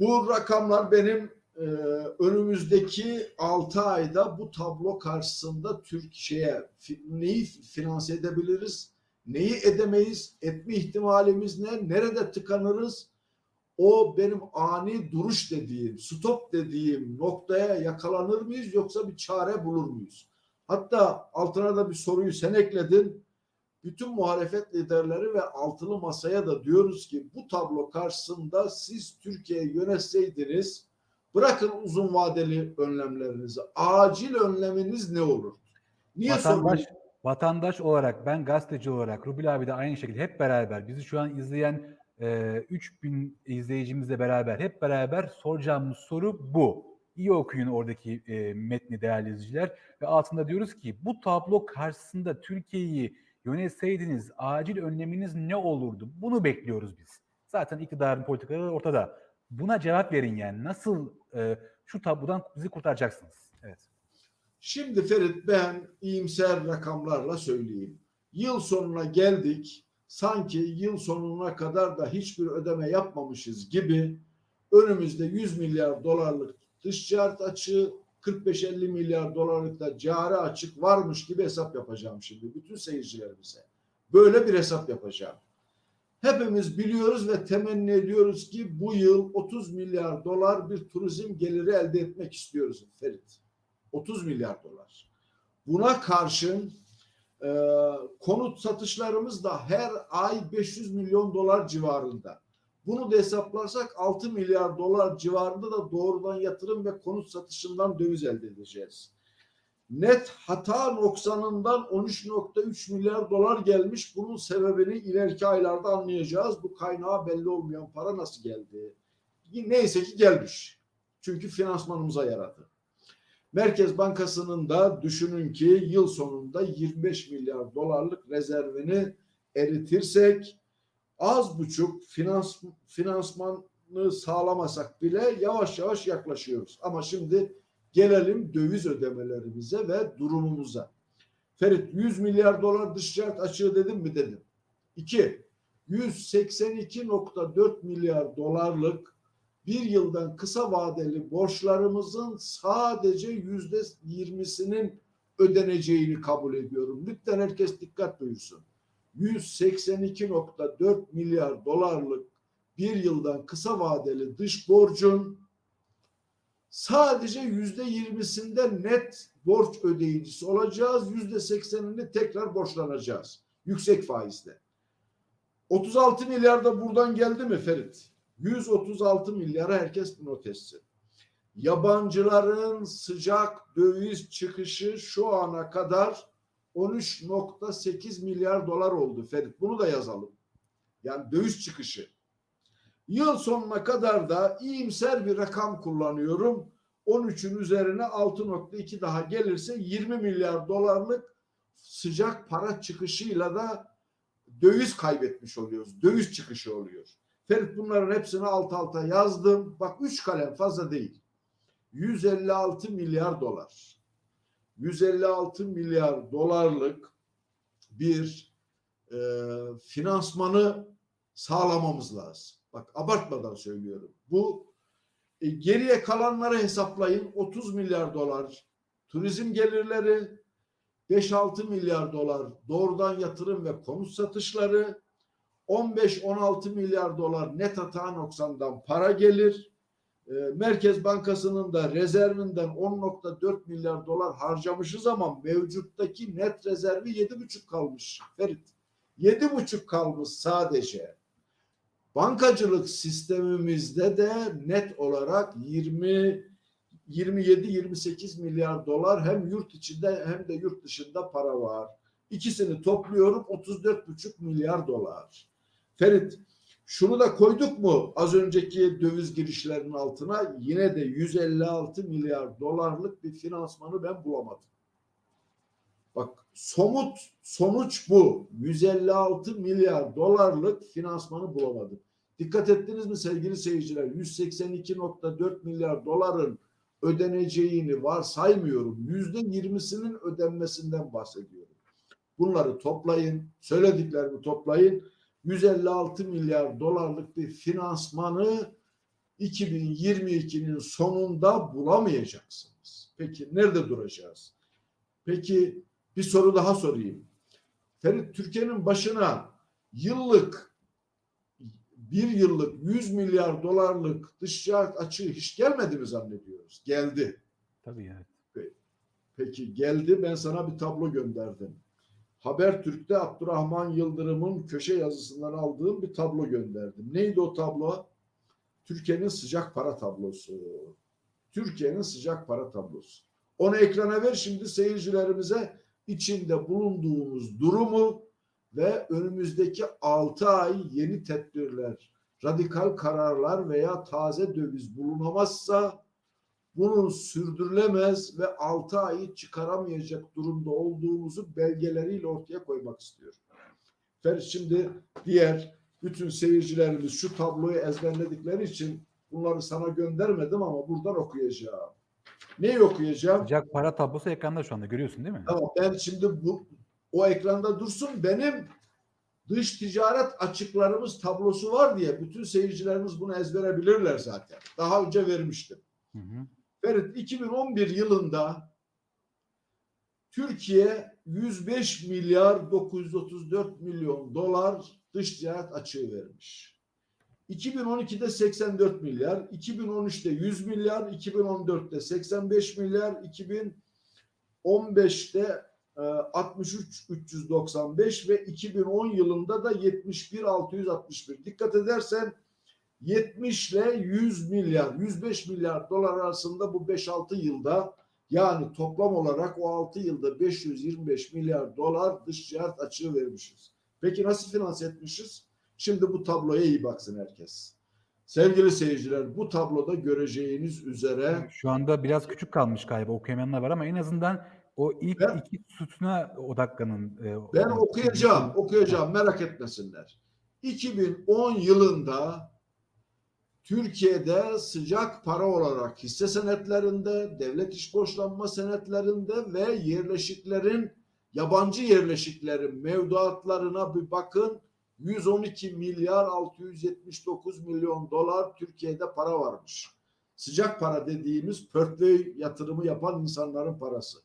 Bu rakamlar benim e, önümüzdeki 6 ayda bu tablo karşısında Türkiye'ye neyi finanse edebiliriz, neyi edemeyiz, etme ihtimalimiz ne, nerede tıkanırız, o benim ani duruş dediğim, stop dediğim noktaya yakalanır mıyız yoksa bir çare bulur muyuz? Hatta altına da bir soruyu sen ekledin. Bütün muhalefet liderleri ve altılı masaya da diyoruz ki bu tablo karşısında siz Türkiye'yi yönetseydiniz bırakın uzun vadeli önlemlerinizi. Acil önleminiz ne olur? Niye Vatandaş, soruyorum? vatandaş olarak ben gazeteci olarak Rubil abi de aynı şekilde hep beraber bizi şu an izleyen e, 3000 izleyicimizle beraber hep beraber soracağımız soru bu. İyi okuyun oradaki e, metni değerli izleyiciler ve altında diyoruz ki bu tablo karşısında Türkiye'yi yönetseydiniz acil önleminiz ne olurdu? Bunu bekliyoruz biz. Zaten iktidarın politikaları ortada. Buna cevap verin yani. Nasıl e, şu tablodan bizi kurtaracaksınız? Evet. Şimdi Ferit ben iyimser rakamlarla söyleyeyim. Yıl sonuna geldik. Sanki yıl sonuna kadar da hiçbir ödeme yapmamışız gibi önümüzde 100 milyar dolarlık dış ticaret açığı 45-50 milyar dolarlık da cari açık varmış gibi hesap yapacağım şimdi bütün seyircilerimize. Böyle bir hesap yapacağım. Hepimiz biliyoruz ve temenni ediyoruz ki bu yıl 30 milyar dolar bir turizm geliri elde etmek istiyoruz Ferit. 30 milyar dolar. Buna karşın e, konut satışlarımız da her ay 500 milyon dolar civarında. Bunu da hesaplarsak 6 milyar dolar civarında da doğrudan yatırım ve konut satışından döviz elde edeceğiz. Net hata noksanından 13.3 milyar dolar gelmiş. Bunun sebebini ileriki aylarda anlayacağız. Bu kaynağı belli olmayan para nasıl geldi? Neyse ki gelmiş. Çünkü finansmanımıza yaradı. Merkez Bankası'nın da düşünün ki yıl sonunda 25 milyar dolarlık rezervini eritirsek az buçuk finans, finansmanı sağlamasak bile yavaş yavaş yaklaşıyoruz. Ama şimdi gelelim döviz ödemelerimize ve durumumuza. Ferit 100 milyar dolar dış ticaret açığı dedim mi dedim. İki, 182.4 milyar dolarlık bir yıldan kısa vadeli borçlarımızın sadece yüzde yirmisinin ödeneceğini kabul ediyorum. Lütfen herkes dikkat duyursun. 182.4 milyar dolarlık bir yıldan kısa vadeli dış borcun sadece yüzde yirmisinde net borç ödeyicisi olacağız. Yüzde seksenini tekrar borçlanacağız. Yüksek faizle. 36 milyar da buradan geldi mi Ferit? 136 milyara herkes not etsin. Yabancıların sıcak döviz çıkışı şu ana kadar 13.8 milyar dolar oldu Ferit. Bunu da yazalım. Yani döviz çıkışı. Yıl sonuna kadar da iyimser bir rakam kullanıyorum. 13'ün üzerine 6.2 daha gelirse 20 milyar dolarlık sıcak para çıkışıyla da döviz kaybetmiş oluyoruz. Döviz çıkışı oluyor. Ferit bunların hepsini alt alta yazdım. Bak 3 kalem fazla değil. 156 milyar dolar. 156 milyar dolarlık bir e, finansmanı sağlamamız lazım. Bak abartmadan söylüyorum. Bu e, geriye kalanları hesaplayın. 30 milyar dolar turizm gelirleri, 5-6 milyar dolar doğrudan yatırım ve konut satışları, 15-16 milyar dolar net hata noksandan para gelir. E, Merkez Bankası'nın da rezervinden 10.4 milyar dolar harcamışız ama mevcuttaki net rezervi 7.5 kalmış Ferit. 7.5 kalmış sadece. Bankacılık sistemimizde de net olarak 20 27-28 milyar dolar hem yurt içinde hem de yurt dışında para var. İkisini topluyorum 34,5 milyar dolar. Ferit şunu da koyduk mu az önceki döviz girişlerinin altına yine de 156 milyar dolarlık bir finansmanı ben bulamadım. Bak somut sonuç bu. 156 milyar dolarlık finansmanı bulamadım. Dikkat ettiniz mi sevgili seyirciler? 182.4 milyar doların ödeneceğini varsaymıyorum. Yüzde yirmisinin ödenmesinden bahsediyorum. Bunları toplayın, söylediklerimi toplayın. 156 milyar dolarlık bir finansmanı 2022'nin sonunda bulamayacaksınız. Peki nerede duracağız? Peki bir soru daha sorayım. Ferit Türkiye'nin başına yıllık bir yıllık 100 milyar dolarlık dış ticaret açığı hiç gelmedi mi zannediyoruz? Geldi. Tabii yani. Peki geldi ben sana bir tablo gönderdim. Habertürk'te Abdurrahman Yıldırım'ın köşe yazısından aldığım bir tablo gönderdim. Neydi o tablo? Türkiye'nin sıcak para tablosu. Türkiye'nin sıcak para tablosu. Onu ekrana ver şimdi seyircilerimize içinde bulunduğumuz durumu ve önümüzdeki 6 ay yeni tedbirler, radikal kararlar veya taze döviz bulunamazsa bunun sürdürülemez ve 6 ayı çıkaramayacak durumda olduğumuzu belgeleriyle ortaya koymak istiyorum. Ferit şimdi diğer bütün seyircilerimiz şu tabloyu ezberledikleri için bunları sana göndermedim ama buradan okuyacağım. Neyi okuyacağım? Sıcak para tablosu ekranda şu anda görüyorsun değil mi? Tamam ben şimdi bu o ekranda dursun benim dış ticaret açıklarımız tablosu var diye bütün seyircilerimiz bunu ezbere bilirler zaten. Daha önce vermiştim. Hı hı. Ferit 2011 yılında Türkiye 105 milyar 934 milyon dolar dış ticaret açığı vermiş. 2012'de 84 milyar, 2013'te 100 milyar, 2014'te 85 milyar, 2015'te e, 63 395 ve 2010 yılında da 71 661. Dikkat edersen 70 ile 100 milyar, 105 milyar dolar arasında bu 5-6 yılda yani toplam olarak o 6 yılda 525 milyar dolar dış ticaret açığı vermişiz. Peki nasıl finanse etmişiz? Şimdi bu tabloya iyi baksın herkes. Sevgili seyirciler bu tabloda göreceğiniz üzere Şu anda biraz küçük kalmış galiba okuyamayanlar var ama en azından o ilk Ben- iki sütuna odaklanın. e, ben okuyacağım, okuyacağım merak etmesinler. 2010 yılında Türkiye'de sıcak para olarak hisse senetlerinde, devlet iş borçlanma senetlerinde ve yerleşiklerin yabancı yerleşiklerin mevduatlarına bir bakın. 112 milyar 679 milyon dolar Türkiye'de para varmış. Sıcak para dediğimiz portföy yatırımı yapan insanların parası.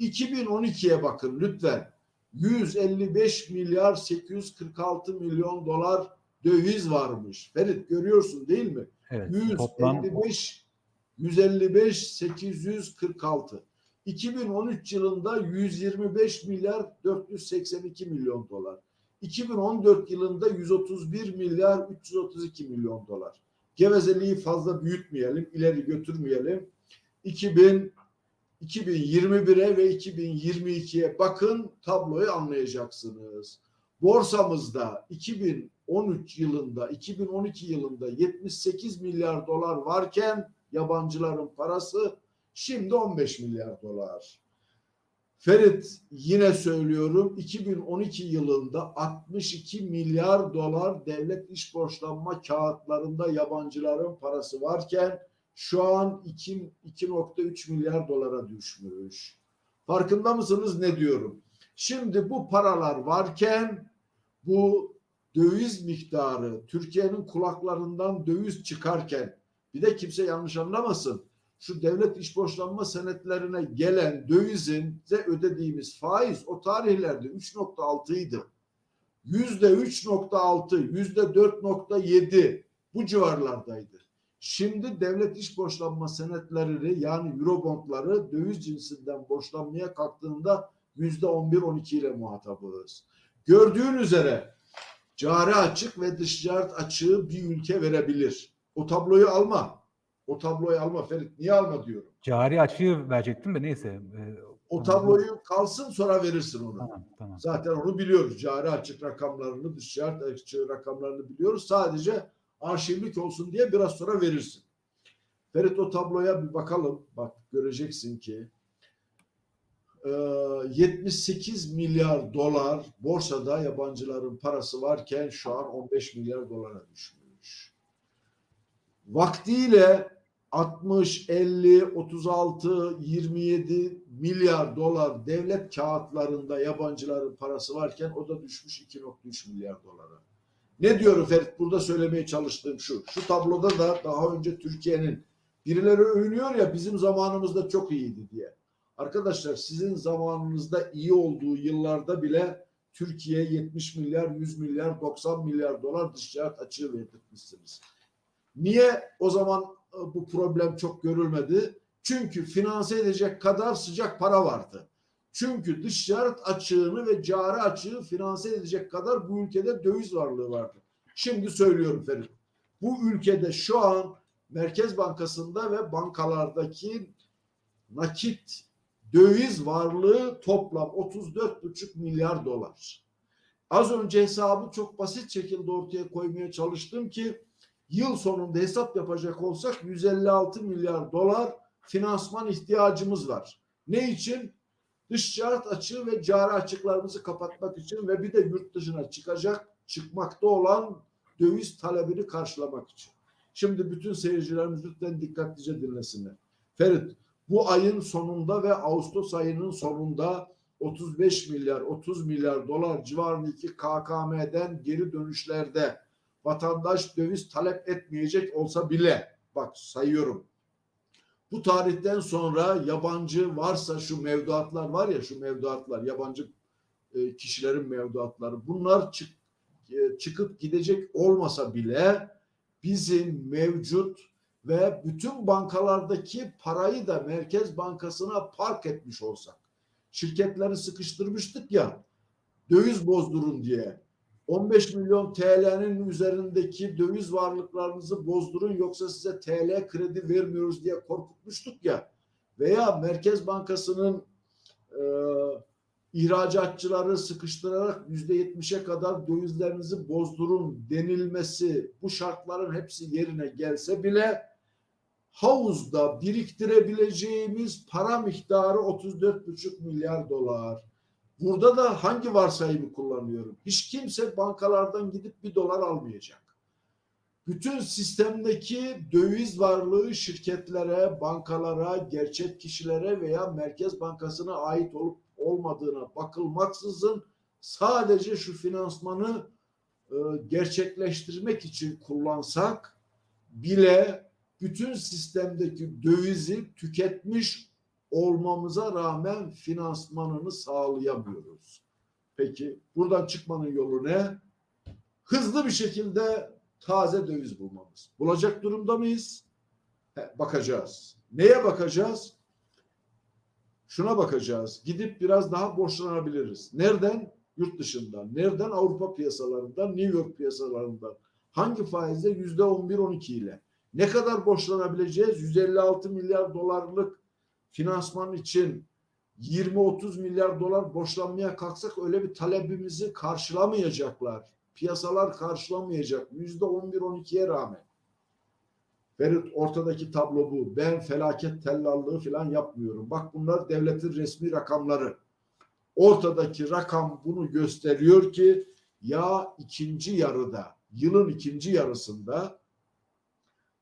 2012'ye bakın lütfen. 155 milyar 846 milyon dolar döviz varmış. Ferit görüyorsun değil mi? Evet, toplam 155 155 846. 2013 yılında 125 milyar 482 milyon dolar. 2014 yılında 131 milyar 332 milyon dolar. Gevezeliği fazla büyütmeyelim, ileri götürmeyelim. 2000 2021'e ve 2022'ye bakın tabloyu anlayacaksınız. Borsamızda 2013 yılında, 2012 yılında 78 milyar dolar varken yabancıların parası şimdi 15 milyar dolar. Ferit yine söylüyorum 2012 yılında 62 milyar dolar devlet iş borçlanma kağıtlarında yabancıların parası varken şu an 2 2.3 milyar dolara düşmüş. Farkında mısınız ne diyorum? Şimdi bu paralar varken bu döviz miktarı Türkiye'nin kulaklarından döviz çıkarken bir de kimse yanlış anlamasın. Şu devlet iş borçlanma senetlerine gelen dövizin de ödediğimiz faiz o tarihlerde 3.6 idi. Yüzde 3.6, yüzde 4.7 bu civarlardaydı. Şimdi devlet iş borçlanma senetlerini yani eurobondları döviz cinsinden borçlanmaya kalktığında yüzde 11-12 ile muhatabız. Gördüğün üzere cari açık ve dış ticaret açığı bir ülke verebilir. O tabloyu alma. O tabloyu alma Ferit. Niye alma diyorum. cari açığı verecektim de neyse. e, O tabloyu kalsın sonra verirsin onu. tamam tamam. Zaten onu biliyoruz. Cari açık rakamlarını, dış ticaret açığı rakamlarını biliyoruz. Sadece arşivlik olsun diye biraz sonra verirsin. Ferit o tabloya bir bakalım. Bak göreceksin ki 78 milyar dolar borsada yabancıların parası varken şu an 15 milyar dolara düşmüş. Vaktiyle 60, 50, 36, 27 milyar dolar devlet kağıtlarında yabancıların parası varken o da düşmüş 2.3 milyar dolara. Ne diyorum Ferit? Burada söylemeye çalıştığım şu. Şu tabloda da daha önce Türkiye'nin birileri övünüyor ya bizim zamanımızda çok iyiydi diye. Arkadaşlar sizin zamanınızda iyi olduğu yıllarda bile Türkiye 70 milyar, 100 milyar, 90 milyar dolar dış ticaret açığı verdirtmişsiniz. Niye o zaman e, bu problem çok görülmedi? Çünkü finanse edecek kadar sıcak para vardı. Çünkü dış ticaret açığını ve cari açığı finanse edecek kadar bu ülkede döviz varlığı vardı. Şimdi söylüyorum Ferit. Bu ülkede şu an Merkez Bankası'nda ve bankalardaki nakit döviz varlığı toplam 34,5 milyar dolar. Az önce hesabı çok basit şekilde ortaya koymaya çalıştım ki yıl sonunda hesap yapacak olsak 156 milyar dolar finansman ihtiyacımız var. Ne için? Dış ticaret açığı ve cari açıklarımızı kapatmak için ve bir de yurt dışına çıkacak, çıkmakta olan döviz talebini karşılamak için. Şimdi bütün seyircilerimiz lütfen dikkatlice dinlesinler. Ferit, bu ayın sonunda ve Ağustos ayının sonunda 35 milyar, 30 milyar dolar civarındaki KKM'den geri dönüşlerde vatandaş döviz talep etmeyecek olsa bile, bak sayıyorum, bu tarihten sonra yabancı varsa şu mevduatlar var ya şu mevduatlar yabancı e, kişilerin mevduatları bunlar çık, e, çıkıp gidecek olmasa bile bizim mevcut ve bütün bankalardaki parayı da Merkez Bankası'na park etmiş olsak şirketleri sıkıştırmıştık ya döviz bozdurun diye 15 milyon TL'nin üzerindeki döviz varlıklarınızı bozdurun yoksa size TL kredi vermiyoruz diye korkutmuştuk ya veya Merkez Bankası'nın e, ihracatçıları sıkıştırarak yüzde yetmişe kadar dövizlerinizi bozdurun denilmesi bu şartların hepsi yerine gelse bile havuzda biriktirebileceğimiz para miktarı 34,5 milyar dolar. Burada da hangi varsayımı kullanıyorum? Hiç kimse bankalardan gidip bir dolar almayacak. Bütün sistemdeki döviz varlığı şirketlere, bankalara, gerçek kişilere veya Merkez Bankası'na ait olup olmadığına bakılmaksızın sadece şu finansmanı e, gerçekleştirmek için kullansak bile bütün sistemdeki dövizi tüketmiş olmamıza rağmen finansmanını sağlayamıyoruz. Peki buradan çıkmanın yolu ne? Hızlı bir şekilde taze döviz bulmamız. Bulacak durumda mıyız? He, bakacağız. Neye bakacağız? Şuna bakacağız. Gidip biraz daha borçlanabiliriz. Nereden? Yurt dışından. Nereden? Avrupa piyasalarından, New York piyasalarından. Hangi faizle? Yüzde 11-12 ile. Ne kadar borçlanabileceğiz? 156 milyar dolarlık finansman için 20-30 milyar dolar borçlanmaya kalksak öyle bir talebimizi karşılamayacaklar. Piyasalar karşılamayacak. Yüzde 11-12'ye rağmen. Ferit ortadaki tablo bu. Ben felaket tellallığı falan yapmıyorum. Bak bunlar devletin resmi rakamları. Ortadaki rakam bunu gösteriyor ki ya ikinci yarıda, yılın ikinci yarısında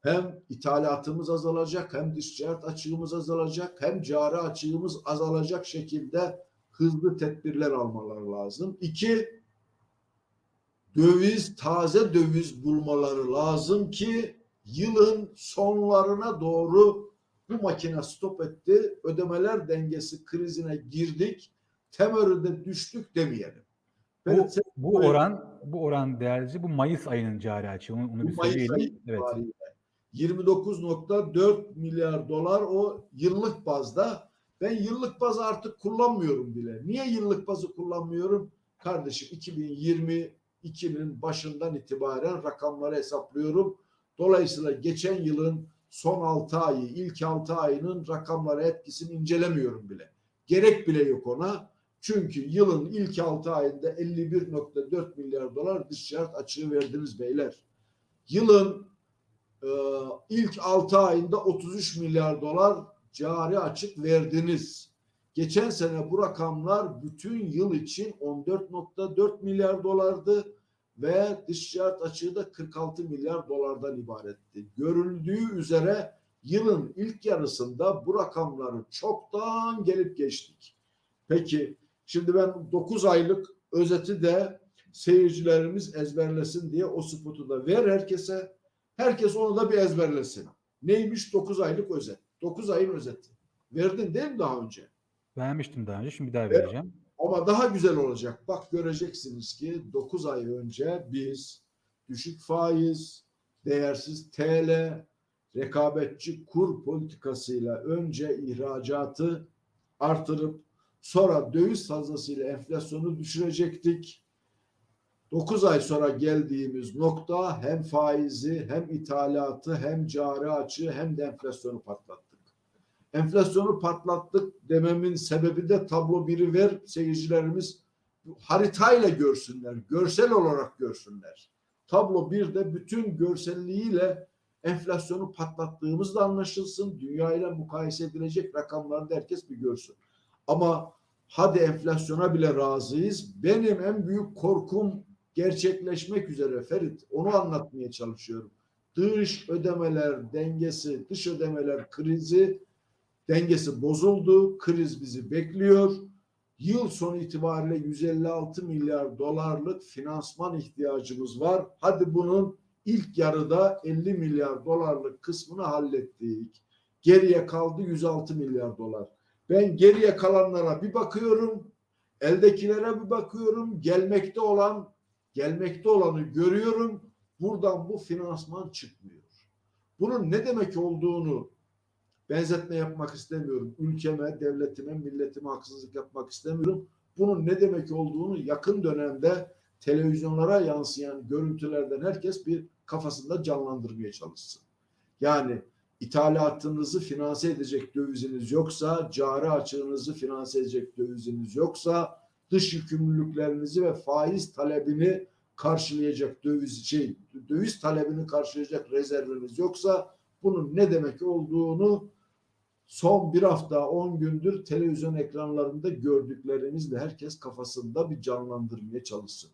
hem ithalatımız azalacak, hem dış ticaret açığımız azalacak, hem cari açığımız azalacak şekilde hızlı tedbirler almaları lazım. İki, döviz, taze döviz bulmaları lazım ki yılın sonlarına doğru bu makine stop etti. Ödemeler dengesi krizine girdik. Temerrüde düştük demeyelim. Bu, Ferit, sen- bu oran bu oran değerli bu Mayıs ayının cari açığı. Onu, onu Bu bir Mayıs ayı Evet. itibariyle 29.4 milyar dolar o yıllık bazda. Ben yıllık bazı artık kullanmıyorum bile. Niye yıllık bazı kullanmıyorum? Kardeşim 2022'nin başından itibaren rakamları hesaplıyorum. Dolayısıyla geçen yılın son 6 ayı, ilk 6 ayının rakamları etkisini incelemiyorum bile. Gerek bile yok ona. Çünkü yılın ilk 6 ayında 51.4 milyar dolar dış ticaret açığı verdiniz beyler. Yılın e, ilk 6 ayında 33 milyar dolar cari açık verdiniz. Geçen sene bu rakamlar bütün yıl için 14.4 milyar dolardı ve dış ticaret açığı da 46 milyar dolardan ibaretti. Görüldüğü üzere yılın ilk yarısında bu rakamları çoktan gelip geçtik. Peki şimdi ben 9 aylık özeti de seyircilerimiz ezberlesin diye o spotu da ver herkese. Herkes onu da bir ezberlesin. Neymiş 9 aylık özet. 9 ayın özeti. Verdin değil mi daha önce? Vermiştim daha önce. Şimdi bir daha Evet. Ama daha güzel olacak. Bak göreceksiniz ki 9 ay önce biz düşük faiz, değersiz TL, rekabetçi kur politikasıyla önce ihracatı artırıp sonra döviz fazlasıyla enflasyonu düşürecektik. 9 ay sonra geldiğimiz nokta hem faizi hem ithalatı hem cari açığı hem de enflasyonu patlattık. Enflasyonu patlattık dememin sebebi de tablo biri ver seyircilerimiz haritayla görsünler, görsel olarak görsünler. Tablo bir de bütün görselliğiyle enflasyonu patlattığımız da anlaşılsın. Dünya ile mukayese edilecek rakamları da herkes bir görsün. Ama hadi enflasyona bile razıyız. Benim en büyük korkum gerçekleşmek üzere Ferit. Onu anlatmaya çalışıyorum. Dış ödemeler dengesi, dış ödemeler krizi dengesi bozuldu. Kriz bizi bekliyor. Yıl sonu itibariyle 156 milyar dolarlık finansman ihtiyacımız var. Hadi bunun ilk yarıda 50 milyar dolarlık kısmını hallettik. Geriye kaldı 106 milyar dolar. Ben geriye kalanlara bir bakıyorum. Eldekilere bir bakıyorum. Gelmekte olan gelmekte olanı görüyorum. Buradan bu finansman çıkmıyor. Bunun ne demek olduğunu benzetme yapmak istemiyorum. Ülkeme, devletime, milletime haksızlık yapmak istemiyorum. Bunun ne demek olduğunu yakın dönemde televizyonlara yansıyan görüntülerden herkes bir kafasında canlandırmaya çalışsın. Yani ithalatınızı finanse edecek döviziniz yoksa, cari açığınızı finanse edecek döviziniz yoksa, dış yükümlülüklerinizi ve faiz talebini karşılayacak döviz şey döviz talebini karşılayacak rezerviniz yoksa bunun ne demek olduğunu son bir hafta 10 gündür televizyon ekranlarında gördüklerimizle herkes kafasında bir canlandırmaya çalışsın.